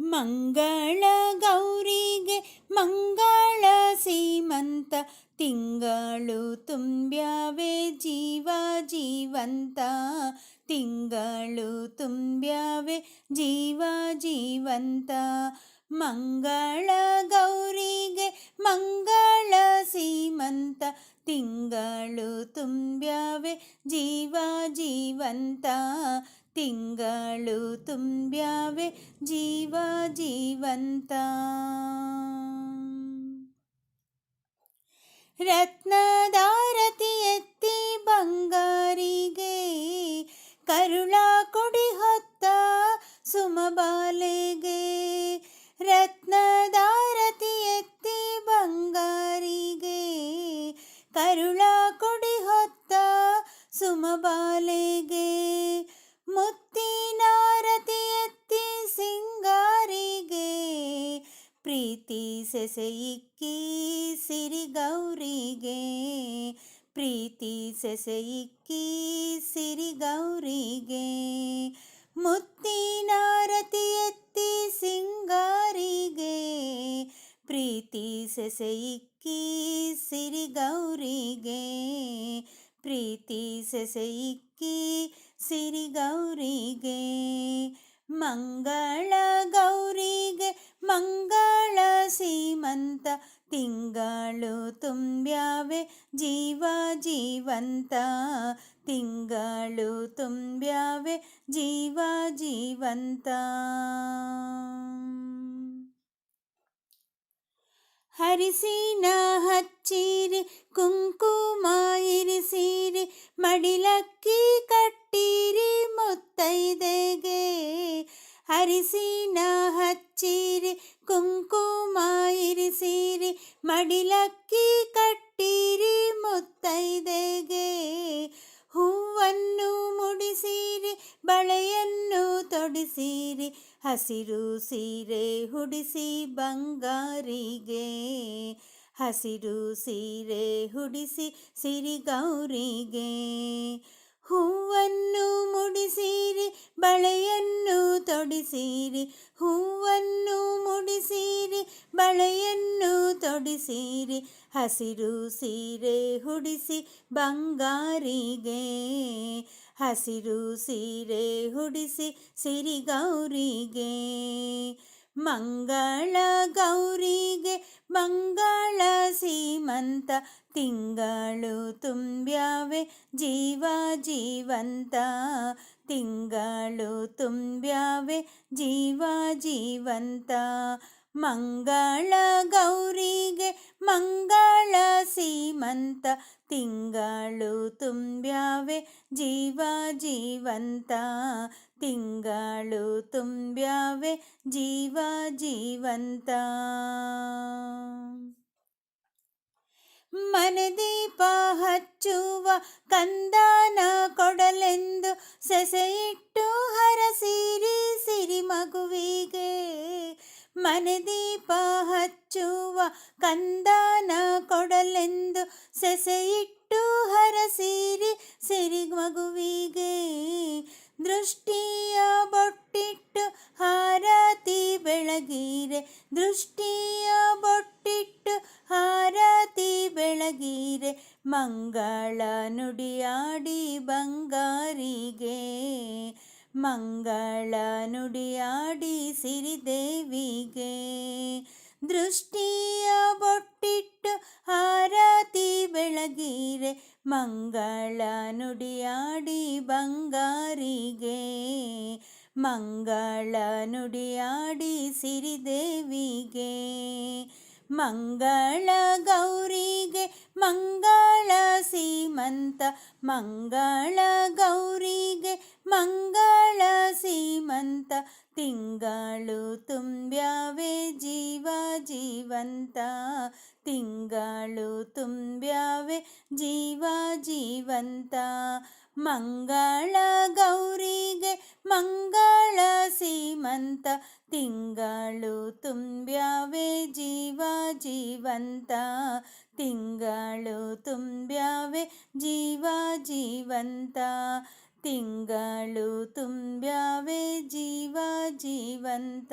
ಮಂಗಳ ಗೌರಿಗೆ ಮಂಗಳ ಸೀಮಂತ, ತಿಂಗಳು ತುಂಬ್ಯಾವೆ ಜೀವ ಜೀವಂತ. ತಿಂಗಳು ತುಂಬ್ಯಾವೆ ಜೀವ ಜೀವಂತ. ಮಂಗಳ ಗೌರಿಗೆ ಮಂಗಳ ಸೀಮಂತ, ತಿಂಗಳು ತುಂಬ್ಯಾವೆ ಜೀವ ಜೀವಂತ. ತಿಂಗಳು ತುಂಬ್ಯಾವೆ ಜೀವ ಜೀವಂತ ರತ್ನದಾರತಿ ಎತ್ತಿ ಸೆಸೆಯಿಕ್ಕಿ ಸಿರಿಗೌರಿಗೆ ಪ್ರೀತಿ ಸೆಸೆಯಿಕ್ಕಿ ಸಿರಿಗೌರಿಗೆ ಮುತ್ತಿನಾರತಿ ಎತ್ತಿ ಸಿಂಗಾರಿಗೆ ಪ್ರೀತಿ ಸೆಸೆಯಿಕ್ಕಿ ಸಿರಿಗೌರಿಗೆ ಪ್ರೀತಿ ಸೆಸೆಯಿಕ್ಕಿ ಸಿರಿಗೌರಿಗೆ ಮಂಗಳ ಗೌರಿಗೆ ಮಂಗಳ ಸೀಮಂತ ತಿಂಗಳು ತುಂಬ್ಯಾವೆ, ಜೀವ ಜೀವಂತ ತಿಂಗಳು ತುಂಬ್ಯಾವೆ, ಜೀವ ಜೀವಂತ. ಹರಿಸಿನ ಹಚ್ಚಿರಿ, ಕುಂಕುಮ ಇರಿಸಿರಿ, ಮಡಿಲಕ್ಕಿ ಕಟ್ಟಿರಿ ಮುತ್ತೈದೆಗೆ. ಹರಿಸಿನ ಹಚ್ಚಿರಿ ಕುಂಕುಮ ಇರಿಸಿರಿ, ಮಡಿಲಕ್ಕಿ ಕಟ್ಟಿರಿ ಮುತ್ತೈದೆಗೆ. ಹೂವನ್ನು ಮುಡಿಸಿರಿ, ಬಳೆಯನ್ನು ತೊಡಿಸಿರಿ, ಹಸಿರು ಸೀರೆ ಹುಡಿಸಿ ಬಂಗಾರಿಗೆ. ಹಸಿರು ಸೀರೆ ಹುಡಿಸಿ ಸಿರಿಗೌರಿಗೆ. ಹೂವನ್ನು ಮುಡಿಸಿರಿ, ಬಳೆಯನ್ನು ತೊಡಿಸಿರಿ ಮುಡಿಸಿರಿ ಬಳೆಯನ್ನು ತೊಡಿಸಿರಿ, ಹಸಿರು ಸೀರೆ ಹುಡಿಸಿ ಬಂಗಾರಿಗೆ. ಹಸಿರು ಸೀರೆ ಹುಡಿಸಿ ಸಿರಿಗೌರಿಗೆ. ಮಂಗಳ ಗೌರಿಗೆ, ಮಂಗಳ ಸೀಮಂತ ತಿಂಗಳು ತುಂಬ್ಯಾವೆ, ಜೀವ ಜೀವಂತ ತಿಂಗಳು ತುಂಬ್ಯಾವೆ, ಜೀವ ಜೀವಂತ ಮಂಗಳ ಗೌರಿಗೆ ಮಂಗಳ ಸೀಮಂತ ತಿಂಗಳು ತುಂಬ್ಯಾವೆ ಜೀವ ಜೀವಂತ. ತಿಂಗಳು ತುಂಬ್ಯಾವೆ ಜೀವ ಜೀವಂತ. ಮನದೀಪ ಹಚ್ಚುವ ಕಂದನ ಕೊಡಲೆಂದು ಸೆಸೆಯಿಟ್ಟು ಹರಸಿರಿ ಸಿರಿ ಮಗುವಿಗೆ. ಮನದೀಪ ಹಚ್ಚುವ ಕಂದನ ಕೊಡಲೆಂದು ಸೆಸೆಯಿಟ್ಟು ಹರಸಿರಿ ಸಿರಿ ಮಗುವಿಗೆ. ದೃಷ್ಟಿಯ ಬೊಟ್ಟಿಟ್ಟು ಹಾರತಿ ಬೆಳಗೀರೆ, ದೃಷ್ಟಿಯ ಬೊಟ್ಟಿಟ್ಟು ಹಾರತಿ ಬೆಳಗೀರೆ, ಮಂಗಳ ನುಡಿಯಾಡಿ ಬಂಗಾರಿಗೆ. ಮಂಗಳ ನುಡಿಯಾಡಿ ಸಿರಿದೇವಿಗೆ ದೃಷ್ಟಿಯ ಬೊಟ್ಟಿಟ್ಟು ಹಾರತಿ ಬೆಳಗಿರೆ ಮಂಗಳ ನುಡಿಯಾಡಿ ಬಂಗಾರಿಗೆ. ಮಂಗಳ ನುಡಿಯಾಡಿ ಸಿರಿದೇವಿಗೆ ಮಂಗಳ ಗೌರಿಗೆ ಮಂಗಳ ಸೀಮಂತ ಮಂಗಳ ಗೌರಿಗೆ ಮಂಗಳ ಸೀಮಂತ, ತಿಂಗಳು ತುಂಬ್ಯಾವೆ ಜೀವ ಜೀವಂತ. ತಿಂಗಳು ತುಂಬ್ಯಾವೆ ಜೀವ ಜೀವಂತ. ಮಂಗಳ ಗೌರಿಗೆ ಮಂಗಳ ಸೀಮಂತ, ತಿಂಗಳು ತುಂಬ್ಯಾವೆ ಜೀವ ಜೀವಂತ. ತಿಂಗಳು ತುಂಬ್ಯಾವೆ ಜೀವ ಜೀವಂತ. ತಿಂಗಳು ತುಂಬ್ಯಾವೆ ಜೀವ ಜೀವಂತ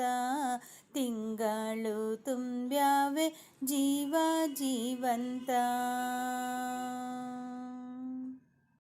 ತಿಂಗಳು ತುಂಬ್ಯಾವೆ ಜೀವ ಜೀವಂತ